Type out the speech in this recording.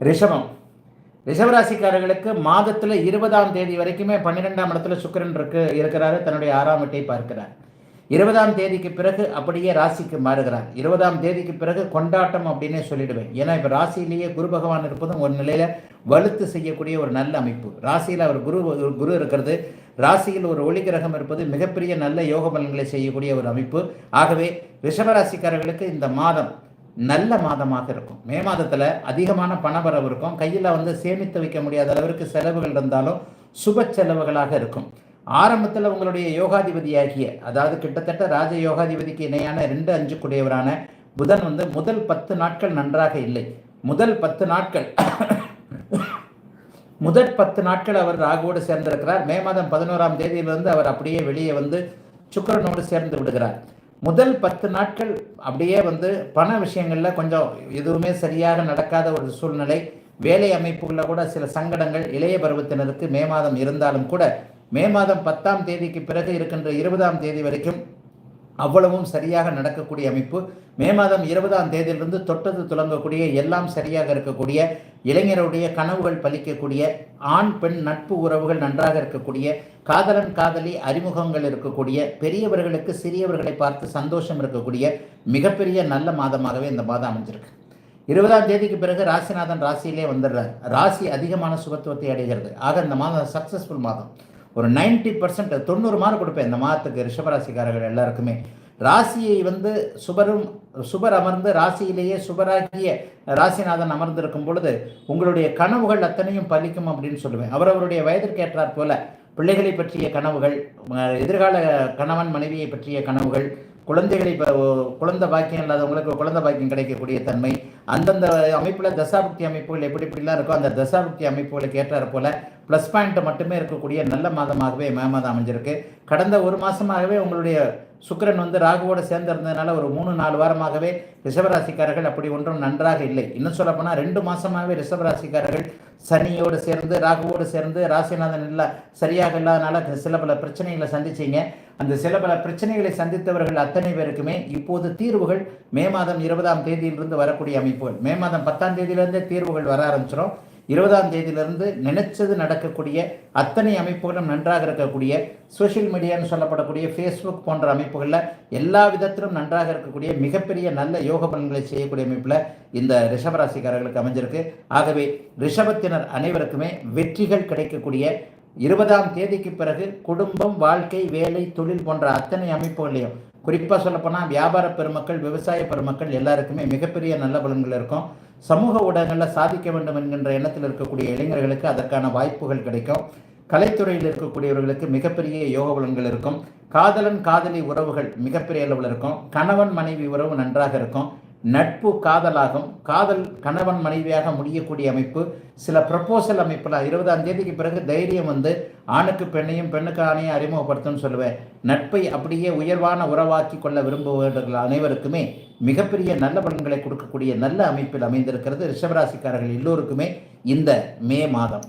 ரிஷபம். ரிஷபராசிக்காரர்களுக்கு மாதத்தில் இருபதாம் தேதி வரைக்குமே பன்னிரெண்டாம் இடத்துல சுக்கரன் இருக்கு இருக்கிறாரு தன்னுடைய ஆறாம் வீட்டை பார்க்கிறார். இருபதாம் தேதிக்கு பிறகு அப்படியே ராசிக்கு மாறுகிறார். இருபதாம் தேதிக்கு பிறகு கொண்டாட்டம் அப்படின்னே சொல்லிடுவேன். ஏன்னா இப்போ ராசியிலேயே குரு பகவான் இருப்பதும் ஒரு நிலையில் வலுத்து செய்யக்கூடிய ஒரு நல்ல அமைப்பு. ராசியில் அவர் குரு குரு இருக்கிறது. ராசியில் ஒரு ஒளி கிரகம் இருப்பது மிகப்பெரிய நல்ல யோக பலன்களை செய்யக்கூடிய ஒரு அமைப்பு. ஆகவே ரிஷபராசிக்காரர்களுக்கு இந்த மாதம் நல்ல மாதமாக இருக்கும். மே மாதத்தில் அதிகமான பணவரவு இருக்கும். கையில் வந்து சேமித்து வைக்க முடியாத அளவிற்கு செலவுகள் இருந்தாலும் சுப செலவுகளாக இருக்கும். ஆரம்பத்தில் உங்களுடைய யோகாதிபதியாகிய அதாவது கிட்டத்தட்ட ராஜ யோகாதிபதிக்கு இணையான ரெண்டு அஞ்சு கூடியவரான புதன் வந்து முதல் பத்து நாட்கள் நன்றாக இல்லை. முதல் பத்து நாட்கள் முதல் பத்து நாட்கள் அவர் ராகுவோடு சேர்ந்திருக்கிறார். மே மாதம் பதினோராம் தேதியிலிருந்து அவர் அப்படியே வெளியே வந்து சுக்கரனோடு சேர்ந்து விடுகிறார். முதல் பத்து நாட்கள் அப்படியே வந்து பண விஷயங்களில் கொஞ்சம் எதுவுமே சரியாக நடக்காத ஒரு சூழ்நிலை. வேலை அமைப்புகளில் கூட சில சங்கடங்கள் இளைய பருவத்தினருக்கு மே மாதம் இருந்தாலும் கூட மே மாதம் பத்தாம் தேதிக்கு பிறகு இருக்கின்ற இருபதாம் தேதி வரைக்கும் அவ்வளவும் சரியாக நடக்கக்கூடிய அமைப்பு. மே மாதம் இருபதாம் தேதியிலிருந்து தொட்டது துலங்கக்கூடிய எல்லாம் சரியாக இருக்கக்கூடிய இளைஞருடைய கனவுகள் பலிக்கக்கூடிய ஆண் பெண் நட்பு உறவுகள் நன்றாக இருக்கக்கூடிய காதலன் காதலி அறிமுகங்கள் இருக்கக்கூடிய பெரியவர்களுக்கு சிறியவர்களை பார்த்து சந்தோஷம் இருக்கக்கூடிய மிகப்பெரிய நல்ல மாதமாகவே இந்த மாதம் அமைஞ்சிருக்கு. இருபதாம் தேதிக்கு பிறகு ராசிநாதன் ராசியிலே வந்துடுறார். ராசி அதிகமான சுகத்துவத்தை அடைகிறது. ஆக இந்த மாதம் சக்ஸஸ்ஃபுல் மாதம். ஒரு 90% பர்சன்ட் தொண்ணூறு மார்க் கொடுப்பேன். இந்த மாதத்துக்கு ரிஷபராசிக்காரர்கள் எல்லாருக்குமே. ராசியை வந்து சுபரும் சுபர் அமர்ந்து ராசியிலேயே சுபராகிய ராசிநாதன் அமர்ந்திருக்கும் பொழுது உங்களுடைய கனவுகள் அத்தனையும் பலிக்கும் அப்படின்னு சொல்லுவேன். அவரவருடைய வயதிற்கு ஏற்றாற் போல பிள்ளைகளை பற்றிய கனவுகள் எதிர்கால கணவன் மனைவியை பற்றிய கனவுகள் குழந்தைகளை இப்போ குழந்தை பாக்கியம் இல்லாதவங்களுக்கு குழந்தை பாக்கியம் கிடைக்கக்கூடிய தன்மை. அந்தந்த அமைப்பில் தசாபுக்தி அமைப்புகள் எப்படி இப்படிலாம் இருக்கோ அந்த தசாபுக்தி அமைப்புகளுக்கு ஏற்றாறு போல ப்ளஸ் பாயிண்ட் மட்டுமே இருக்கக்கூடிய நல்ல மாதமாகவே மே மாதம் அமைஞ்சிருக்கு. கடந்த ஒரு மாதமாகவே உங்களுடைய சுக்கரன் வந்து ராகுவோடு சேர்ந்திருந்ததுனால ஒரு மூணு நாலு வாரமாகவே ரிஷபராசிக்காரர்கள் அப்படி ஒன்றும் நன்றாக இல்லை. இன்னும் சொல்லப்போனால் ரெண்டு மாதமாகவே ரிஷபராசிக்காரர்கள் சனியோடு சேர்ந்து ராகுவோடு சேர்ந்து ராசிநாதன் இல்லை சரியாக இல்லாதனால சில பல பிரச்சனைகளை சந்திச்சீங்க. அந்த சில பல பிரச்சனைகளை சந்தித்தவர்கள் அத்தனை பேருக்குமே இப்போது தீர்வுகள் மே மாதம் இருபதாம் தேதியிலிருந்து வரக்கூடிய அமைப்புகள். மே மாதம் பத்தாம் தேதியிலிருந்தே தீர்வுகள் வர ஆரம்பிச்சிடும் இருபதாம் தேதியிலிருந்து நினைச்சது நடக்கக்கூடிய அத்தனை அமைப்புகளும் நன்றாக இருக்கக்கூடிய சோஷியல் மீடியான்னு சொல்லப்படக்கூடிய ஃபேஸ்புக் போன்ற அமைப்புகளில் எல்லா விதத்திலும் நன்றாக இருக்கக்கூடிய மிகப்பெரிய நல்ல யோக பலன்களை செய்யக்கூடிய அமைப்பில் இந்த ரிஷபராசிக்காரர்களுக்கு அமைஞ்சிருக்கு. ஆகவே ரிஷபத்தினர் அனைவருக்குமே வெற்றிகள் கிடைக்கக்கூடிய இருபதாம் தேதிக்கு பிறகு குடும்பம் வாழ்க்கை வேலை தொழில் போன்ற அத்தனை அமைப்புகளையும் குறிப்பாக சொல்லப்போனால் வியாபார பெருமக்கள் விவசாய பெருமக்கள் எல்லாருக்குமே மிகப்பெரிய நல்ல பலன்கள் இருக்கும். சமூக ஊடகங்களில் சாதிக்க வேண்டும் என்கின்ற எண்ணத்தில் இருக்கக்கூடிய இளைஞர்களுக்கு அதற்கான வாய்ப்புகள் கிடைக்கும். கலைத்துறையில் இருக்கக்கூடியவர்களுக்கு மிகப்பெரிய யோக பலன்கள் இருக்கும். காதலன் காதலி உறவுகள் மிகப்பெரிய அளவில் இருக்கும். கணவன் மனைவி உறவு நன்றாக இருக்கும். நட்பு காதலாகும். காதல் கணவன் மனைவியாக முடியக்கூடிய அமைப்பு. சில ப்ரப்போசல் அமைப்பில் இருபதாம் தேதிக்கு பிறகு தைரியம் வந்து ஆணுக்கு பெண்ணையும் பெண்ணுக்கு ஆணையும் அறிமுகப்படுத்தும்னு சொல்லுவேன். நட்பை அப்படியே உயர்வான உறவாக்கி கொள்ள விரும்புபவர்கள் அனைவருக்குமே மிகப்பெரிய நல்ல பலன்களை கொடுக்கக்கூடிய நல்ல அமைப்பில் அமைந்திருக்கிறது ரிஷபராசிக்காரர்கள் எல்லோருக்குமே இந்த மே மாதம்.